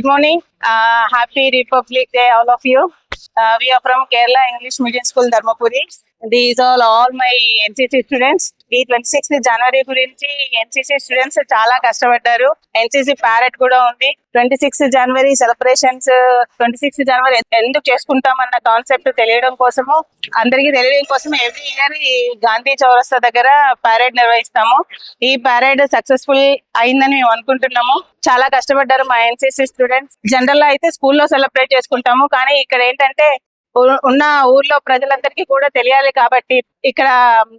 Good morning. Uh, happy Republic Day, all of you. Uh, we are from Kerala English Medium School, Dharmapuri. These are all my NCC students. ఈ twenty sixth జనవరి గురించి NCC students చాలా కష్టపడ్డారు NCC parade కూడా ఉంది twenty sixth జనవరి celebrations twenty sixth జనవరి ఎందుకు చేసుకుంటామన్న concept తెలియడం కోసము అందరికీ తెలియడం కోసం ఎవ్రీ ఇయర్ ఈ గాంధీ చౌరస్తా దగ్గర ప్యారేడ్ నిర్వహిస్తాము ఈ ప్యారేడ్ సక్సెస్ఫుల్ అయిందని మేము అనుకుంటున్నాము చాలా కష్టపడ్డారు మా ఎన్సీసీ స్టూడెంట్స్ జనరల్ లో అయితే స్కూల్లో సెలబ్రేట్ చేసుకుంటాము కానీ ఇక్కడ ఏంటంటే ఉన్న ఊర్లో ప్రజలందరికీ కూడా తెలియాలి కాబట్టి ఇక్కడ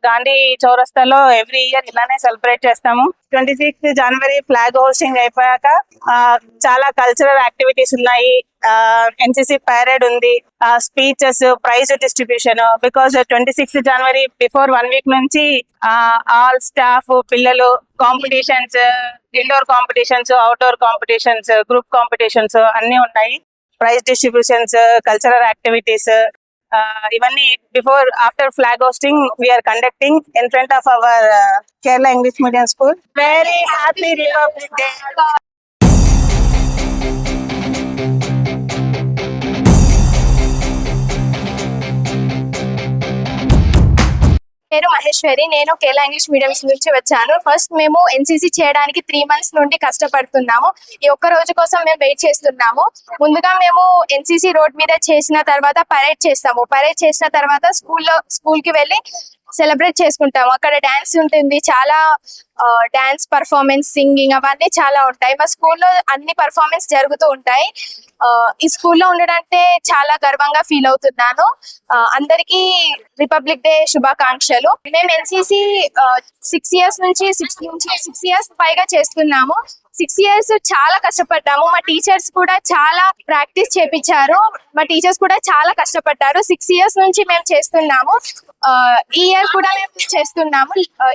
గాంధీ చౌరస్తాలో ఎవ్రీ ఇయర్ ఇలానే సెలబ్రేట్ చేస్తాము ట్వంటీ సిక్స్త్ జనవరి ఫ్లాగ్ హోస్టింగ్ అయిపోయాక చాలా కల్చరల్ యాక్టివిటీస్ ఉన్నాయి ఎన్సిసి పైరేడ్ ఉంది speeches prize distribution because twenty sixth January before one week నుంచి ఆల్ స్టాఫ్ పిల్లలు competitions indoor competitions outdoor competitions group competitions అన్ని ఉన్నాయి prize distributions, uh, cultural activities. Uh, uh, even before, after flag hosting, we are conducting in front of our Kerala English Medium School. Very happy Republic Day. పేరు మహేశ్వరి నేను Kerala English medium నుంచి వచ్చాను first మేము NCC చేయడానికి three months నుండి కష్టపడుతున్నాము ఈ ఒక్క రోజు కోసం మేము వెయిట్ చేస్తున్నాము ముందుగా మేము ఎన్సీసీ రోడ్ మీద చేసిన తర్వాత పరేడ్ చేస్తాము పరేడ్ చేసిన తర్వాత స్కూల్లో స్కూల్ కి వెళ్ళి సెలబ్రేట్ చేసుకుంటాం అక్కడ డాన్స్ ఉంటుంది చాలా డాన్స్ పర్ఫార్మెన్స్ సింగింగ్ అవన్నీ చాలా ఉంటాయి మా స్కూల్లో అన్ని పర్ఫార్మెన్స్ జరుగుతూ ఉంటాయి ఈ స్కూల్లో ఉండడానికి చాలా గర్వంగా ఫీల్ అవుతున్నాను అందరికీ రిపబ్లిక్ డే శుభాకాంక్షలు మేము ఎన్సీసీ సిక్స్ ఇయర్స్ నుంచి సిక్స్ నుంచి సిక్స్ ఇయర్స్ పైగా చేస్తున్నాము సిక్స్ ఇయర్స్ చాలా కష్టపడ్డాము మా టీచర్స్ కూడా చాలా ప్రాక్టీస్ చేపించారు మా టీచర్స్ కూడా చాలా కష్టపడ్డారు సిక్స్ ఇయర్స్ నుంచి మేము చేస్తున్నాము ఈ ఇయర్ కూడా మేము చేస్తున్నాము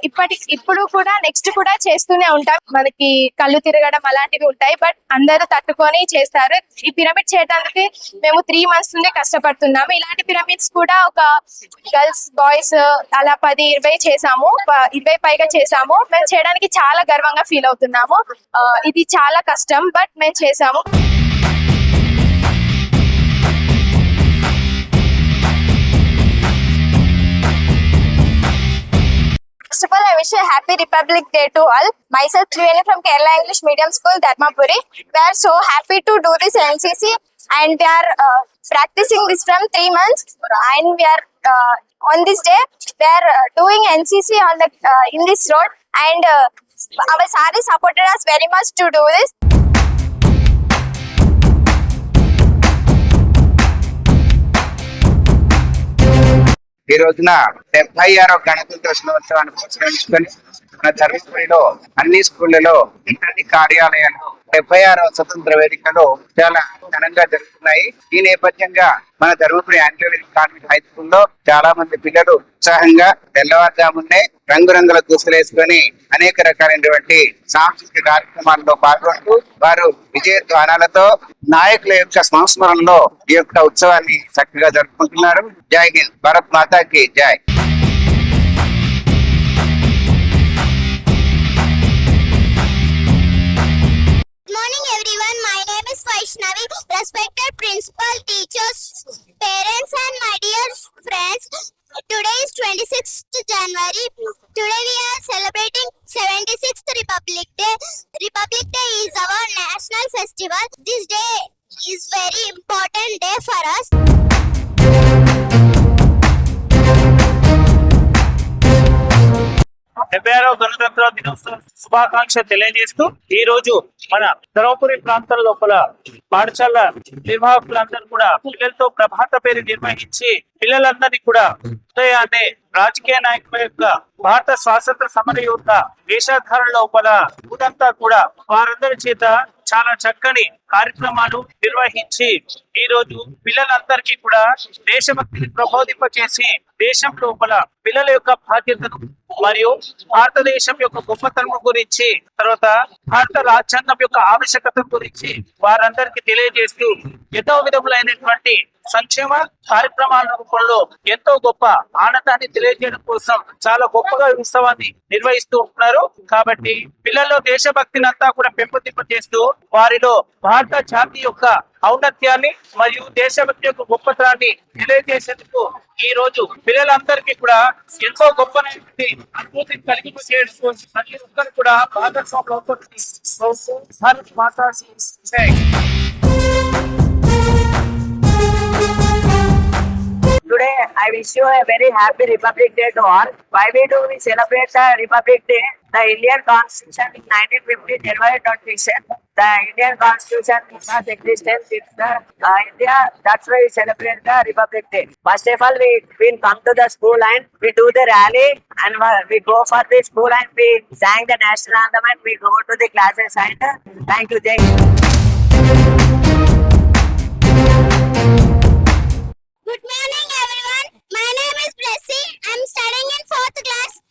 ఇప్పటి ఇప్పుడు కూడా నెక్స్ట్ కూడా చేస్తూనే ఉంటాం మనకి కళ్ళు తిరగడం అలాంటివి ఉంటాయి బట్ అందరూ తట్టుకొని చేస్తారు ఈ పిరమిడ్ చేయడానికి మేము త్రీ మంత్స్ నుండి కష్టపడుతున్నాము ఇలాంటి పిరమిడ్స్ కూడా ఒక గర్ల్స్ బాయ్స్ అలా పది ఇరవై చేసాము ఇరవై పైగా చేసాము మేము చేయడానికి చాలా గర్వంగా ఫీల్ అవుతున్నాము ఇది చాలా కష్టం బట్ మేము చేసాము first of all I wish happy republic day to all myself Triveni from Kerala English medium school Dharmapuri we're so happy to do this NCC and we're practising this from three months and we're on this day we're doing NCC on the in this road and our sari supported us very much to do this ఈ రోజున డెబ్బై ఆరో గణతంత్ర దినోత్సవాన్ని పురస్కరించుకొని మన ధర్మపురిలో అన్ని స్కూళ్లలో ఇంటర్ని కార్యాలయాలు డెబ్బై ఆరవ స్వతంత్ర వేదికలు చాలా ఘనంగా జరుగుతున్నాయి ఈ నేపథ్యంగా మన ధర్మపురి ఆంజనేయ కార్మిక హై స్కూల్లో చాలా మంది పిల్లలు ఉత్సాహంగా తెల్లవారుజామునే రంగురంగుల దుస్తులు వేసుకొని అనేక రకాలైనటువంటి సాంస్కృతిక కార్యక్రమాల్లో పాల్గొంటూ వారు విజయ ధ్వానాలతో నాయకుల యొక్క సంస్మరణలో ఈ యొక్క ఉత్సవాన్ని చక్కగా జరుపుకుంటున్నారు జై హింద్ భారత్ మాతాకి జై respected principal, teachers, parents and my dear friends, today is 26th January. Today we are celebrating 76th Republic Day. Republic Day is our national festival. This day is very important day for us. డెబ్బై ఆరవ గణతంత్ర శుభాకాంక్ష తెలియజేస్తూ ఈ రోజు మన ధర్మపురి ప్రాంతం లోపల పాఠశాల నిర్వాహకులందరూ కూడా పిల్లలతో ప్రభాత పేరు నిర్వహించి పిల్లలందరినీ కూడా ఉదయాన్నే రాజకీయ నాయకుల యొక్క భారత స్వాతంత్ర సమర యొక్క వేషాధారణ లోపల ఊరంతా కూడా వారందరి చేత చాలా చక్కని కార్యక్రమాలు నిర్వహించి ఈ రోజు పిల్లలందరికీ కూడా దేశభక్తిని ప్రబోధింపచేసి చేసి దేశం లోపల పిల్లల యొక్క బాధ్యతను మరియు భారతదేశం యొక్క గొప్పతనం గురించి తర్వాత భారత రాజ్యాంగం యొక్క ఆవశ్యకత గురించి వారందరికి తెలియజేస్తూ ఎంతో విధములైనటువంటి సంక్షేమ కార్యక్రమాల రూపంలో ఎంతో గొప్ప ఆనందాన్ని తెలియజేయడం కోసం చాలా గొప్పగా ఉత్సవాన్ని నిర్వహిస్తూ ఉంటున్నారు కాబట్టి పిల్లల్లో దేశభక్తిని అంతా కూడా పెంపొందింప చేస్తూ వారిలో భారత జాతి యొక్క ఔన్నత్యాన్ని మరియు దేశభక్తి యొక్క గొప్పతనాన్ని తెలియజేసేందుకు ఈ రోజు పిల్లలందరికీ కూడా ఎంతో గొప్పనైనటువంటి అనుభూతిని కలిగి చేయడం ప్రతి ఒక్కరు కూడా భాగస్వాములు అవుతుంది Bharat Today, I wish you a very happy Republic Day to all. Why we do we celebrate the Republic Day? The Indian Constitution in 1950 January 26. The Indian Constitution is not existence. It's the uh, India. That's why we celebrate the Republic Day. First of all, we we come to the school and we do the rally and we go for the school and we sang the national anthem and we go to the classes and uh, thank you, Jay. Good morning everyone. My name is Blessy. I'm studying in 4th class.